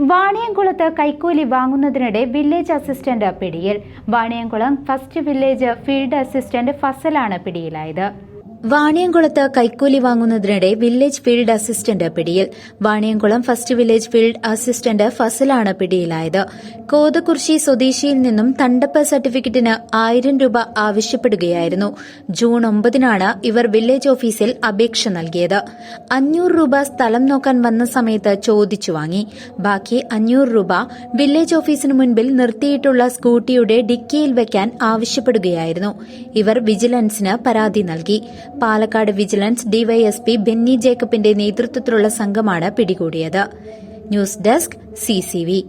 വാണിയംകുളത്ത് കൈക്കൂലി വാങ്ങുന്നതിനിടെ village assistant പിടിയിൽ. Vaniyamkulam first village field assistant ഫസലാണ് പിടിയിലായത്. വാണിയംകുളത്ത് കൈക്കൂലി വാങ്ങുന്നതിനിടെ വില്ലേജ് ഫീൽഡ് അസിസ്റ്റന്റ് പിടിയിൽ. Vaniyamkulam first village field assistant ഫസലാണ് പിടിയിലായത്. കോതകുർശി സ്വദേശിയിൽ നിന്നും തണ്ടപ്പ സർട്ടിഫിക്കറ്റിന് ആയിരം രൂപ ആവശ്യപ്പെടുകയായിരുന്നു. ജൂൺ ഒമ്പതിനാണ് ഇവർ വില്ലേജ് ഓഫീസിൽ അപേക്ഷ നൽകിയത്. അഞ്ഞൂറ് രൂപ സ്ഥലം നോക്കാൻ വന്ന സമയത്ത് ചോദിച്ചു വാങ്ങി. ബാക്കി അഞ്ഞൂറ് രൂപ വില്ലേജ് ഓഫീസിന് മുൻപിൽ നിർത്തിയിട്ടുള്ള സ്കൂട്ടിയുടെ ഡിക്കിയിൽ വെക്കാൻ ആവശ്യപ്പെടുകയായിരുന്നു. ഇവർ വിജിലൻസിന് പരാതി നൽകി. പാലക്കാട് വിജിലൻസ് ഡിവൈഎസ്പി ബെന്നി ജേക്കബിന്റെ നേതൃത്വത്തിലുള്ള സംഘമാണ് പിടികൂടിയത്. News desk CCV